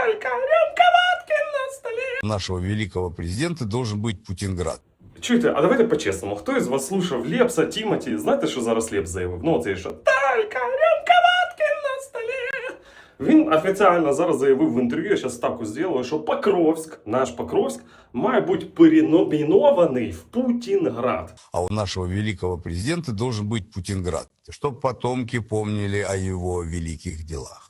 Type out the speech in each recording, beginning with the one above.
Только рюмка водки на столе. нашего великого президента должен быть Путинград. Чуєте, а давайте по-чесному. Хто із вас слушав Лепса, Тімоті? Знаєте, що зараз Лепс заявив? Ну, оцей що Только рюмка водки на столі. Він офіційно зараз заявив в інтерв'ю, я зараз ставку зроблю, що Покровськ, наш Покровськ, має бути переномінований в Путінград. А у нашего великого президента должен быть Путинград, чтобы потомки помнили о его великих делах.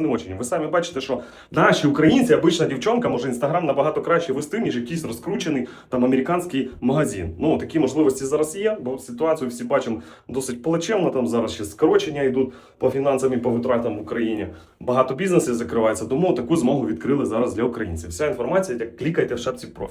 не очень. Ви самі бачите, що наші українці, обична дівчонка, може інстаграм набагато краще вести, ніж якийсь розкручений там американський магазин. Ну такі можливості зараз є, бо ситуацію всі бачимо досить плачевно. Там зараз ще скорочення йдуть по фінансам і по витратам в Україні. Багато бізнесів закривається, тому таку змогу відкрили зараз для українців. Вся інформація, як клікайте в шапці профілю.